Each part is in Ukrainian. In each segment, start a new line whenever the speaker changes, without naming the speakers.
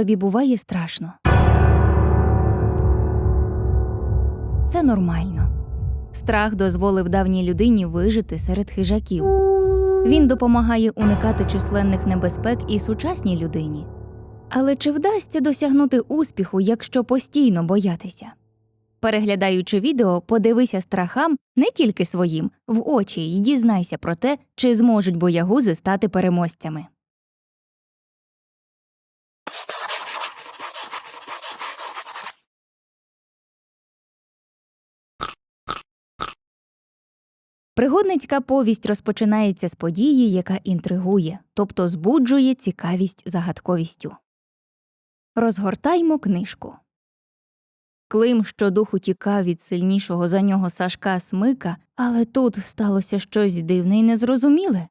тобі буває страшно. Це нормально. Страх дозволив давній людині вижити серед хижаків. Він допомагає уникати численних небезпек і сучасній людині. Але чи вдасться досягнути успіху, якщо постійно боятися? Переглядаючи відео, подивися страхам не тільки своїм в очі і дізнайся про те, чи зможуть боягузи стати переможцями. Пригодницька повість розпочинається з події, яка інтригує, тобто збуджує цікавість загадковістю. Розгортаймо книжку. Клим щодуху тікав від сильнішого за нього Сашка смика, але тут сталося щось дивне і незрозуміле.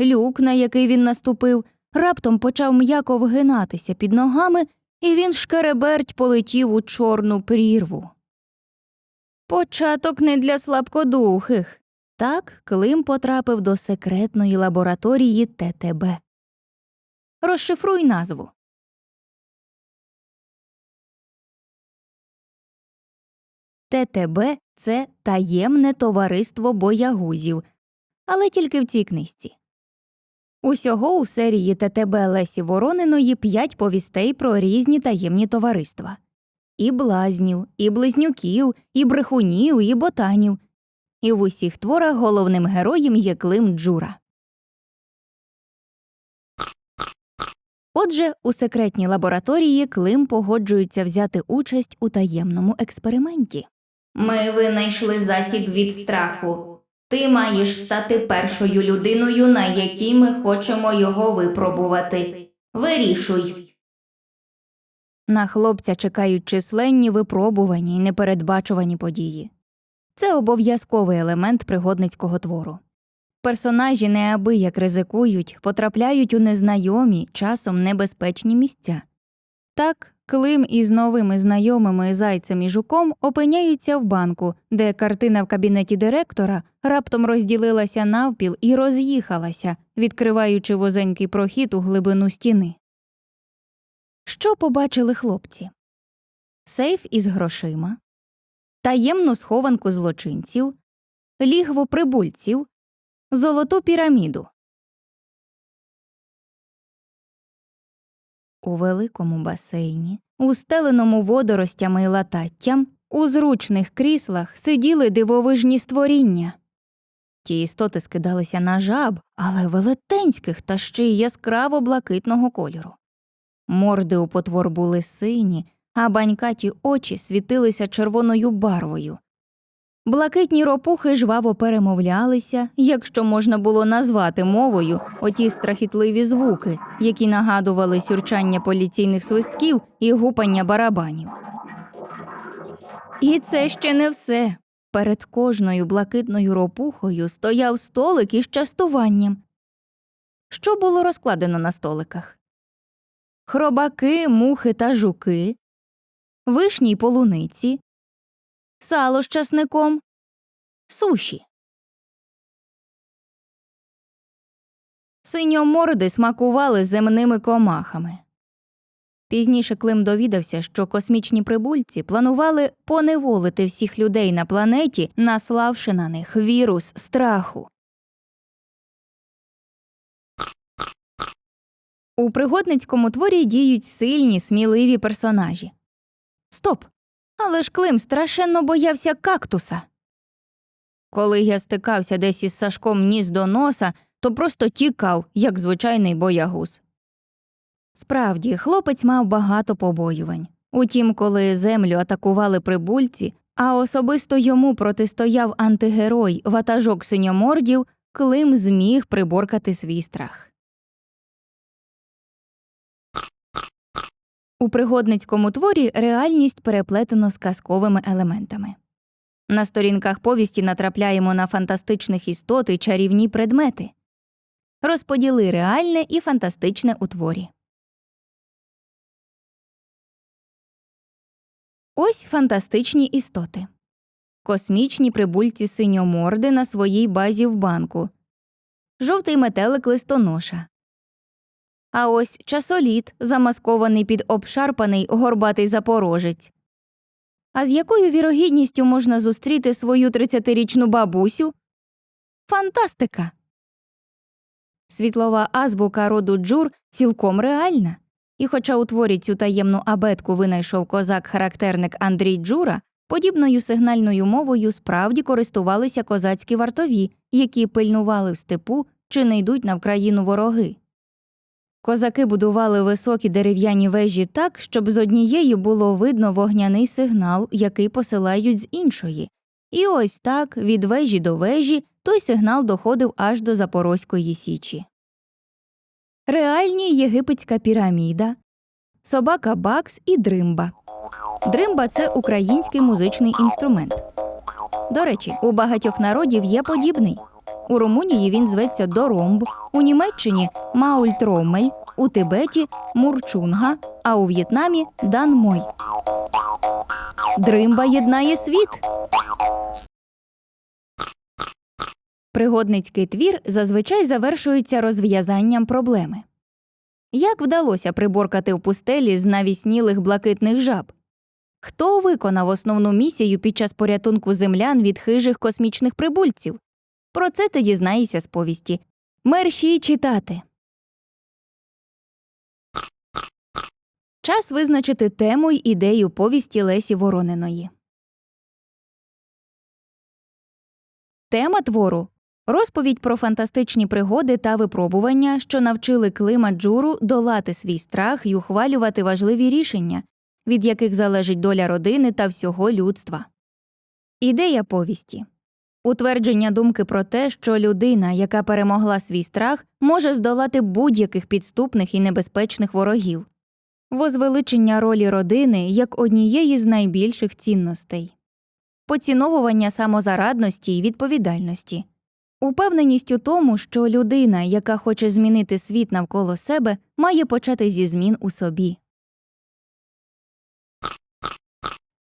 Люк, на який він наступив, раптом почав м'яко вгинатися під ногами, і він шкереберть полетів у чорну прірву. Початок не для слабкодухих. Так Клим потрапив до секретної лабораторії ТТБ. Розшифруй назву. ТТБ це таємне товариство боягузів, але тільки в цій книжці. Усього у серії ТТБ Лесі Ворониної п'ять повістей про різні таємні товариства і блазнів, і близнюків, і брехунів, і ботанів. І в усіх творах головним героєм є Клим Джура. Отже, у секретній лабораторії Клим погоджується взяти участь у таємному експерименті. Ми винайшли засіб від страху. Ти маєш стати першою людиною, на якій ми хочемо його випробувати. Вирішуй. На хлопця чекають численні випробувані й непередбачувані події. Це обов'язковий елемент пригодницького твору. Персонажі неабияк ризикують, потрапляють у незнайомі, часом небезпечні місця. Так, Клим із новими знайомими зайцем і жуком опиняються в банку, де картина в кабінеті директора раптом розділилася навпіл і роз'їхалася, відкриваючи возенький прохід у глибину стіни. Що побачили хлопці? Сейф із грошима, таємну схованку злочинців, лігво прибульців, золоту піраміду. У великому басейні, устеленому водоростями і лататтям, у зручних кріслах сиділи дивовижні створіння. Ті істоти скидалися на жаб, але велетенських та ще й яскраво блакитного кольору. Морди у потвор були сині, а банькаті очі світилися червоною барвою. Блакитні ропухи жваво перемовлялися, якщо можна було назвати мовою оті страхітливі звуки, які нагадували сюрчання поліційних свистків і гупання барабанів. І це ще не все. Перед кожною блакитною ропухою стояв столик із частуванням. Що було розкладено на столиках? Хробаки, мухи та жуки, вишні й полуниці, сало з часником, суші. Синьоморди смакували земними комахами. Пізніше Клим довідався, що космічні прибульці планували поневолити всіх людей на планеті, наславши на них вірус страху. У пригодницькому творі діють сильні, сміливі персонажі. Стоп! Але ж Клим страшенно боявся кактуса. Коли я стикався десь із Сашком ніс до носа, то просто тікав, як звичайний боягуз. Справді, хлопець мав багато побоювань. Утім, коли землю атакували прибульці, а особисто йому протистояв антигерой ватажок синьомордів, Клим зміг приборкати свій страх. У пригодницькому творі реальність переплетено з казковими елементами. На сторінках повісті натрапляємо на фантастичних істот і чарівні предмети. Розподіли реальне і фантастичне у творі. Ось фантастичні істоти. Космічні прибульці синьоморди на своїй базі в банку. Жовтий метелик листоноша. А ось часоліт, замаскований під обшарпаний горбатий запорожець. А з якою вірогідністю можна зустріти свою 30-річну бабусю? Фантастика! Світлова азбука роду Джур цілком реальна. І хоча у творі цю таємну абетку винайшов козак-характерник Андрій Джура, подібною сигнальною мовою справді користувалися козацькі вартові, які пильнували в степу чи не йдуть на Вкраїну вороги. Козаки будували високі дерев'яні вежі так, щоб з однієї було видно вогняний сигнал, який посилають з іншої. І ось так, від вежі до вежі, той сигнал доходив аж до Запорозької січі. Реальні єгипетська піраміда, собака Бакс і дримба. Дримба це український музичний інструмент. До речі, у багатьох народів є подібний. У Румунії він зветься доромб, у Німеччині маультромель, у Тибеті мурчунга, а у В'єтнамі данмой. Дримба єднає світ. Пригодницький твір зазвичай завершується розв'язанням проблеми. Як вдалося приборкати в пустелі з навіснілих блакитних жаб? Хто виконав основну місію під час порятунку землян від хижих космічних прибульців? Про це ти дізнаєшся з повісті. Мерші читати. Час визначити тему й ідею повісті Лесі Ворониної. Тема твору розповідь про фантастичні пригоди та випробування, що навчили Клима Джуру долати свій страх і ухвалювати важливі рішення, від яких залежить доля родини та всього людства. Ідея повісті утвердження думки про те, що людина, яка перемогла свій страх, може здолати будь-яких підступних і небезпечних ворогів, возвеличення ролі родини як однієї з найбільших цінностей, поціновування самозарадності і відповідальності, упевненість у тому, що людина, яка хоче змінити світ навколо себе, має почати зі змін у собі.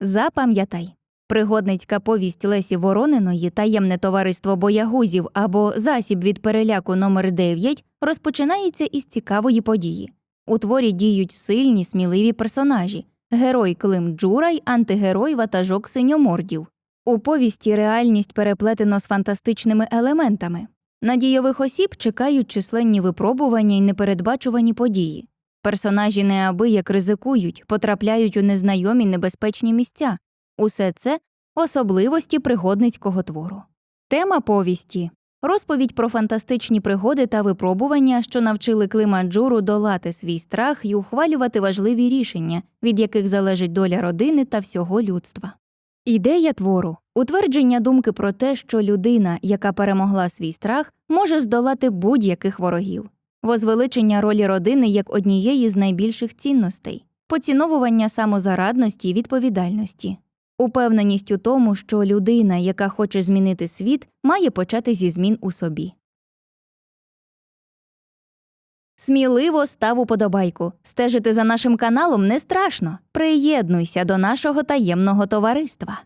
Запам'ятай. Пригодницька повість Лесі Ворониної Таємне товариство боягузів або Засіб від переляку номер 9 розпочинається із цікавої події. У творі діють сильні, сміливі персонажі герой Клим Джура й антигерой ватажок синьомордів. У повісті реальність переплетено з фантастичними елементами. На дійових осіб чекають численні випробування й непередбачувані події. Персонажі неабияк ризикують, потрапляють у незнайомі небезпечні місця. Усе це особливості пригодницького твору. Тема повісті розповідь про фантастичні пригоди та випробування, що навчили Клима Джуру долати свій страх і ухвалювати важливі рішення, від яких залежить доля родини та всього людства. Ідея твору утвердження думки про те, що людина, яка перемогла свій страх, може здолати будь-яких ворогів, возвеличення ролі родини як однієї з найбільших цінностей, поціновування самозарадності і відповідальності, упевненість у тому, що людина, яка хоче змінити світ, має почати зі змін у собі. Сміливо став уподобайку. Стежити за нашим каналом не страшно. Приєднуйся до нашого таємного товариства.